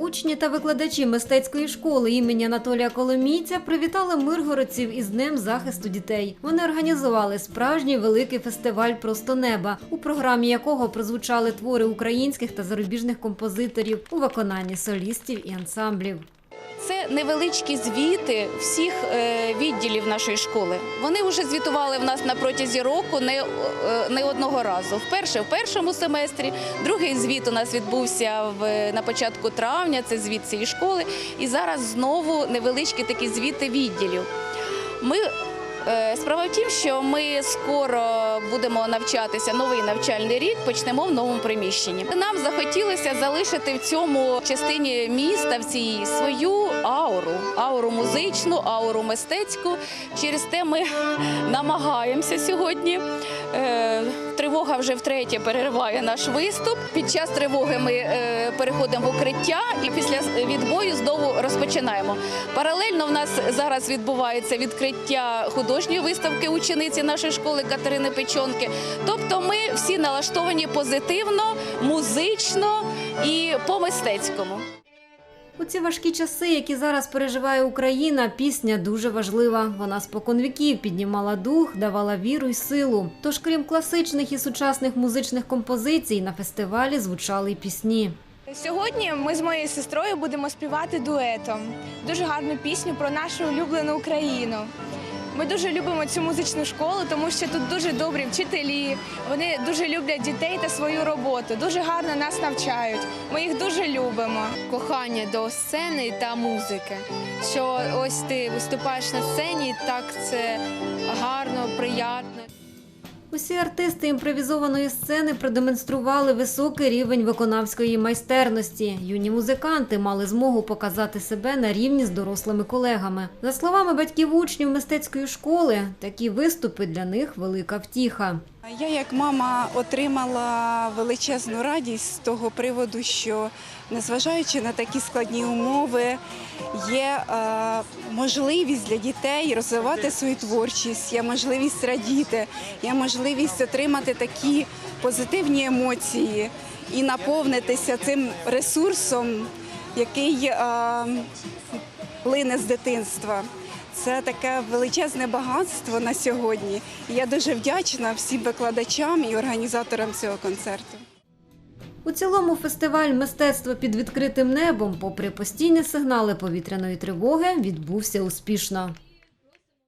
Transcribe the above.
Учні та викладачі мистецької школи імені Анатолія Коломійця привітали миргородців із Днем захисту дітей. Вони організували справжній великий фестиваль Просто неба, у програмі якого прозвучали твори українських та зарубіжних композиторів у виконанні солістів і ансамблів. Невеличкі звіти всіх е, відділів нашої школи. Вони вже звітували в нас на протязі року не, е, одного разу. Вперше в першому семестрі, другий звіт у нас відбувся на початку травня, це звіт цієї школи. І зараз знову невеличкі такі звіти відділів. Е, Справа в тім, що ми скоро будемо навчатися новий навчальний рік, почнемо в новому приміщенні. Нам захотілося залишити в цьому частині міста в цій свою ауру, ауру музичну, ауру мистецьку. Через те ми намагаємося сьогодні. Е, Тривога вже втретє перериває наш виступ. Під час тривоги ми е, переходимо в укриття і після відбою знову розпочинаємо. Паралельно в нас зараз відбувається відкриття художньої виставки учениці нашої школи Катерини Печонки. Тобто ми всі налаштовані позитивно, музично і по-мистецькому. У ці важкі часи, які зараз переживає Україна, пісня дуже важлива. Вона споконвіків піднімала дух, давала віру й силу. Тож, крім класичних і сучасних музичних композицій, на фестивалі звучали й пісні. Сьогодні ми з моєю сестрою будемо співати дуетом. Дуже гарну пісню про нашу улюблену Україну. Ми дуже любимо цю музичну школу, тому що тут дуже добрі вчителі. Вони дуже люблять дітей та свою роботу. Дуже гарно нас навчають. Ми їх дуже любимо. кохання до сцени та музики. Що ось ти виступаєш на сцені, так це гарно. Усі артисти імпровізованої сцени продемонстрували високий рівень виконавської майстерності. Юні музиканти мали змогу показати себе на рівні з дорослими колегами. За словами батьків учнів мистецької школи, такі виступи для них велика втіха. Я як мама отримала величезну радість з того приводу, що незважаючи на такі складні умови, є е, можливість для дітей розвивати свою творчість, є можливість радіти, є можливість отримати такі позитивні емоції і наповнитися цим ресурсом, який е, лине з дитинства. Це таке величезне багатство на сьогодні. І я дуже вдячна всім викладачам і організаторам цього концерту. У цілому фестиваль мистецтва під відкритим небом, попри постійні сигнали повітряної тривоги, відбувся успішно.